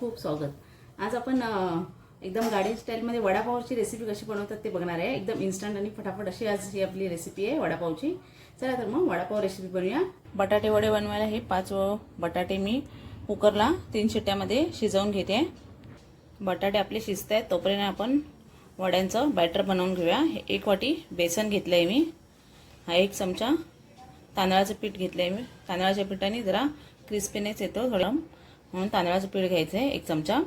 खूप स्वागत. आज आपण एकदम गाडी स्टाईलमध्ये वडापावची रेसिपी कशी बनवतात ते बघणार आहे. एकदम इन्स्टंट आणि फटाफट अशी आज ही आपली रेसिपी आहे वडापावची. चला तर मग वडापाव रेसिपी बनवूया. बटाटे वडे बनवायला हे पाच बटाटे मी कुकरला तीन शिट्ट्यामध्ये शिजवून घेते. बटाटे आपले शिजत आहेत तोपर्यंत आपण वड्यांचं बॅटर बनवून घेऊया. हे एक वाटी बेसन घेतलं आहे मी. हा एक चमचा तांदळाचं पीठ घेतलं आहे मी. तांदळाच्या पिठाने जरा क्रिस्पीनेस येतो थोडं. म्हणून तांदळाचं पीठ घ्यायचं आहे एक चमचा.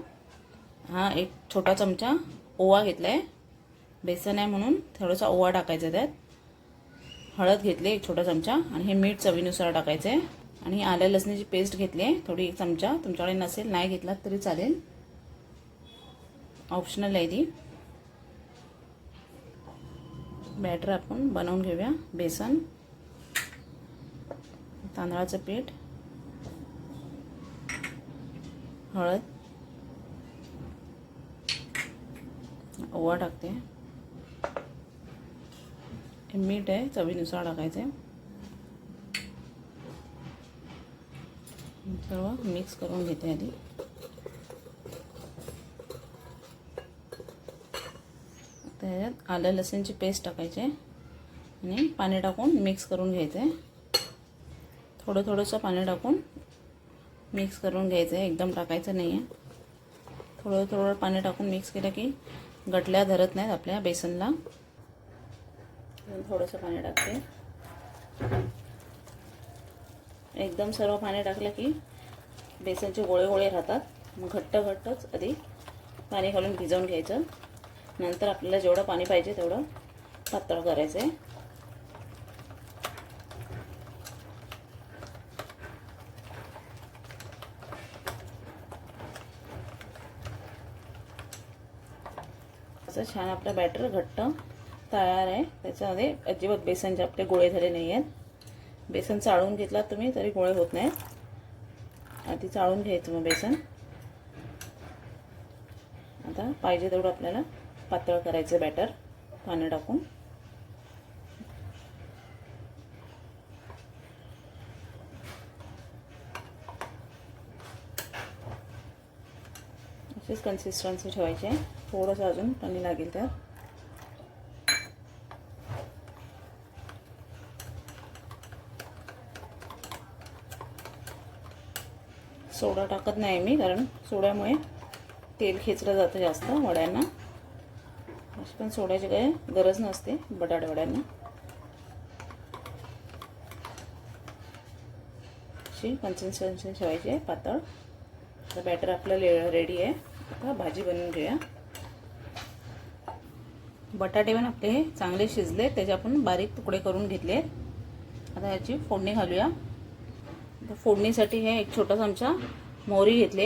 हा एक छोटा चमचा ओवा घेतला आहे बेसन आहे म्हणून थोडासा ओवा टाकायचा त्यात. हळद घेतली एक छोटा चमचा. आणि हे मीठ चवीनुसार टाकायचं आहे आणि आल्या लसणीची पेस्ट घेतली आहे थोडी एक चमचा. तुमच्याकडे नसेल नाही घेतलात तरी चालेल. ऑप्शनल आहे ती. बॅटर आपण बनवून घेऊया. बेसन. तांदळाचं पीठ. हळद. ओवा टाकते. मीठ आहे चवीनुसार टाकायचं. आहे सर्व मिक्स करून घेते आधी. त्याच्यात आलं लसूणची पेस्ट टाकायची. आणि पाणी टाकून मिक्स करून घ्यायचं. आहे थोडं थोडंसं पाणी टाकून मिक्स करून घ्यायचं आहे. एकदम टाकायचं नाही आहे थोडं थोडं पाणी टाकून मिक्स केलं की गटल्या धरत नाहीत आपल्या बेसनला. थोडंसं पाणी टाकते. एकदम सर्व पाणी टाकलं की बेसनचे गोळे गोळे राहतात. मग घट्ट घट्टच आधी पाणी घालून भिजवून घ्यायचं. नंतर आपल्याला जेवढं पाणी पाहिजे तेवढं पातळ करायचं आहे असं छान आपलं बॅटर घट्ट तयार आहे. त्याच्यामध्ये अजिबात बेसनचे आपले गोळे झाले नाही आहेत. बेसन चाळून घेतला तुम्ही तरी गोळे होत नाहीत आधी चाळून घ्यायचं मग बेसन. आता पाहिजे तेवढं आपल्याला पातळ करायचं बॅटर पाणी टाकून. अशीच कन्सिस्टन्सी ठेवायची. आहे थोडंसं अजून पाणी लागेल त्यात. सोडा टाकत नाही मी कारण सोड्यामुळे तेल खेचलं जातं जास्त वड्यांना. अशी पण सोड्याची काही गरज नसते बटाटे वड्यांना. अशी कन्सिस्टन्सी ठेवायची आहे पातळ. आता बॅटर आपलं रेडी आहे. आता भाजी बनवून घेऊया. बटाटे पण आपले हे चांगले शिजले त्याचे आपण बारीक तुकडे करून घेतले आता ह्याची फोडणी घालूया. फोडणीसाठी हे एक छोटा चमचा मोहरी घेतले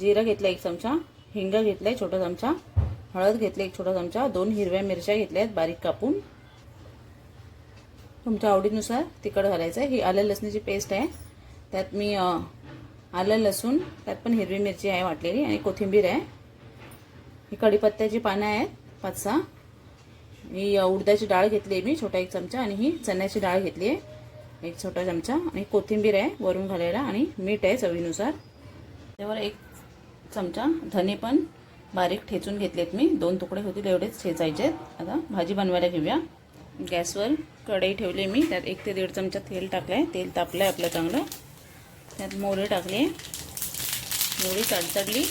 जिरं घेतलं एक चमचा हिंग घेतलं आहे छोटा चमचा हळद घेतली एक छोटा चमचा दोन हिरव्या मिरच्या घेतल्या आहेत बारीक कापून. तुमच्या आवडीनुसार तिखट घालायचं आहे ही आलं लसणीची पेस्ट आहे. त्यात मी आलं लसूण त्यात पण हिरवी मिरची आहे वाटलेली आणि कोथिंबीर आहे. ही कढीपत्त्याची पानं आहेत. पाच सहा ही उडदाची डाळ घेतली आहे मी छोटा एक चमचा आणि ही चण्याची डाळ घेतली आहे. एक छोटा चमचा आणि कोथिंबीर आहे वरून घालायला आणि मीठ आहे चवीनुसार. त्यावर एक चमचा धने पण बारीक ठेचून घेतलेत मी. दोन तुकडे होतील एवढेच ठेचायचे आहेत. आता भाजी बनवायला घेऊया. गॅसवर कढई ठेवली मी. त्यात एक ते दीड चमचा तेल टाकलं आहे तेल तापलं आहे आपलं चांगलं. त्यात मोहरी टाकली आहे. मोहरी तडतडली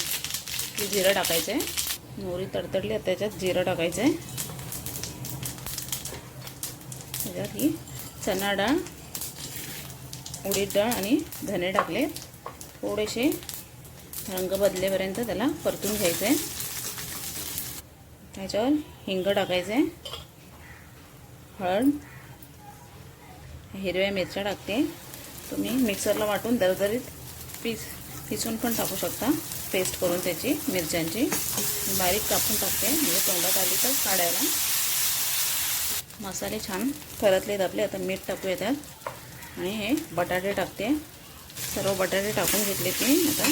की जिरं टाकायचं आहे मोहरी तडतडली त्याच्यात जिरं टाकायचं आहे त्याच्यात ही चणा डाळ उडीद डाळ आणि धने टाकले. थोडेसे रंग बदलेपर्यंत त्याला परतून घ्यायचं आहे त्याच्यावर हिंग टाकायचं आहे हळद हिरव्या मिरच्या टाकते. तुम्ही मिक्सरला वाटून दरदरीत पीस पिसून पण टाकू शकता. पेस्ट करून त्याची मिरच्यांची. बारीक कापून टाकते. म्हणजे तोंडात आली तर काढायला. मसाले छान परतलेत आपले. आता मीठ टाकूया त्यात आणि हे बटाटे टाकते. सर्व बटाटे टाकून घेतले की आता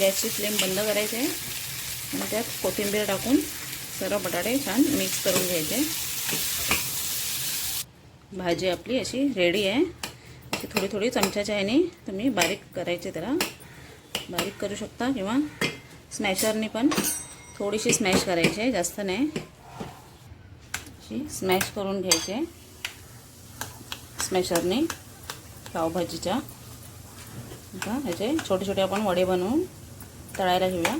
गॅसची फ्लेम बंद करायची आहे. आणि त्यात कोथिंबीर टाकून सर्व बटाटे छान मिक्स करून घ्यायचे. भाजी आपली अशी रेडी आहे. थोडी थोडी चमच्याच्या ह्याने तुम्ही बारीक करायची त्याला बारीक करू शकता किंवा स्मॅशरने पण थोडीशी स्मॅश करायची आहे जास्त नाही. अशी स्मॅश करून घ्यायचे स्मॅशरने पावभाजीच्या. आता ह्याचे छोटे छोटे आपण वडे बनवून तळायला घेऊया.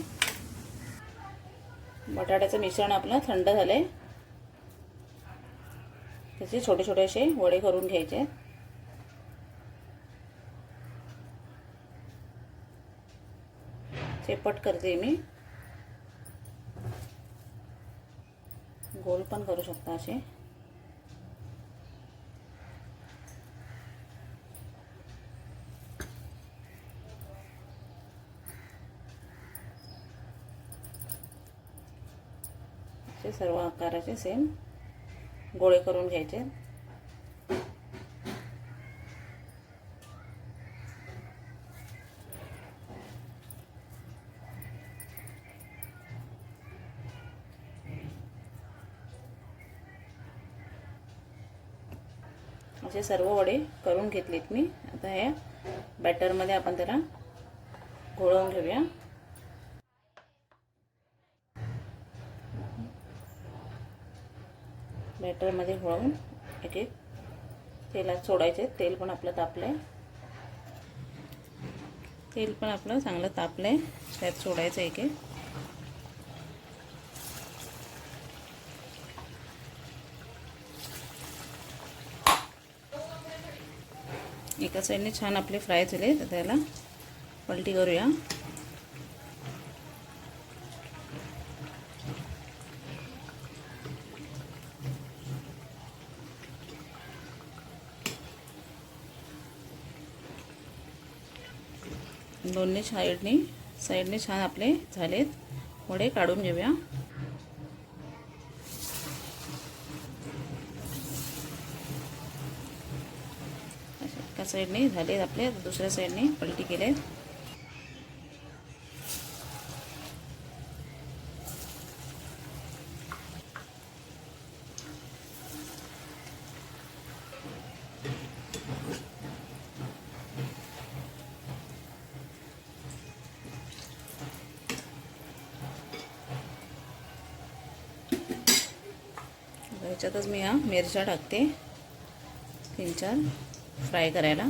बटाट्याचं मिश्रण आपलं थंड झालं आहे त्याचे छोटे छोटे असे वडे करून घ्यायचे चेपट करते मी. गोल पण करू शकता असे. असे सर्व आकाराचे सेम गोळे करून घ्यायचे. असे सर्व वडे करून घेतलेत मी. आता हे बॅटरमध्ये आपण त्याला घोळवून घेऊया. बॅटरमध्ये घोळवून एक एक तेलात सोडायचे. तेल पण आपलं तापलं आहे तेल पण आपलं चांगलं तापलं आहे त्यात सोडायचं एक एक. एका साईडने छान आपले फ्राय झाले. तर त्याला पलटी करूया. दोन्ही साईडने साईडने छान आपले झालेत. वडे काढून घेऊया. एका साईडने झालेत आपले दुसऱ्या साईडने पलटी केले ह्याच्यातच मी ह्या मिरच्या टाकते. तीन चार. फ्राय करायला.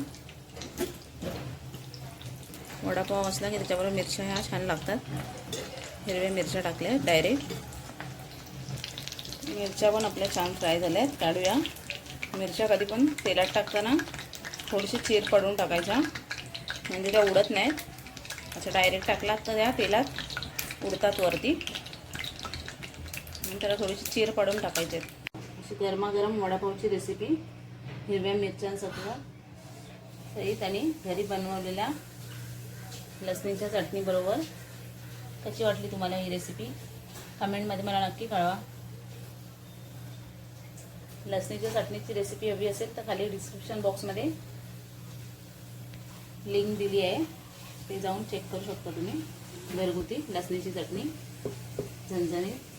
वडापाव असला की त्याच्याबरोबर मिरच्या ह्या छान लागतात. हिरव्या मिरच्या टाकल्या डायरेक्ट मिरच्या पण आपल्या छान फ्राय झाल्या आहेत काढूया. मिरच्या कधी पण तेलात टाकताना थोडीशी चीर पडून टाकायच्या. म्हणजे त्या उडत नाहीत. असं डायरेक्ट टाकलात तर त्या तेलात उडतात वरती. म्हणून त्याला थोडीशी चीर पडून टाकायचे. अशी गरमागरम वडापावची रेसिपी हिरव्या मिरच्यांसत्व सहित आणि घरी बनवलेल्या लसणीच्या चटणीबरोबर कशी वाटली तुम्हाला ही रेसिपी कमेंटमध्ये मला नक्की कळवा. लसणीच्या चटणीची रेसिपी हवी असेल तर खाली डिस्क्रिप्शन बॉक्समध्ये लिंक दिली आहे. ते जाऊन चेक करू शकता तुम्ही. घरगुती लसणीची चटणी झणझणीत.